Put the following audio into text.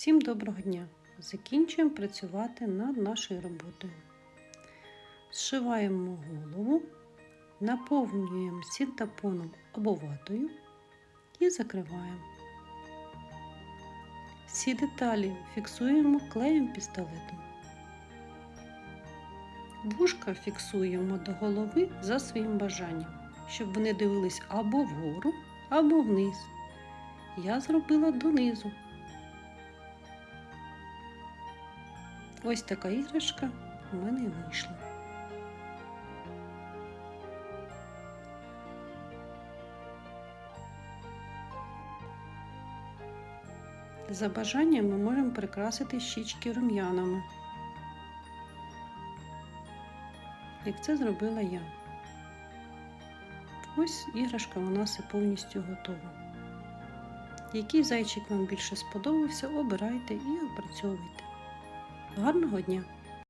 Всім доброго дня! Закінчуємо працювати над нашою роботою. Зшиваємо голову, наповнюємо синтепоном або ватою і закриваємо. Всі деталі фіксуємо клеєм пістолетом. Вушка фіксуємо до голови за своїм бажанням, щоб вони дивились або вгору, або вниз. Я зробила донизу. Ось така іграшка у мене і вийшла. За бажанням ми можемо прикрасити щічки рум'янами, як це зробила я. Ось іграшка у нас і повністю готова. Який зайчик вам більше сподобався, обирайте і опрацьовуйте. Гарного дня!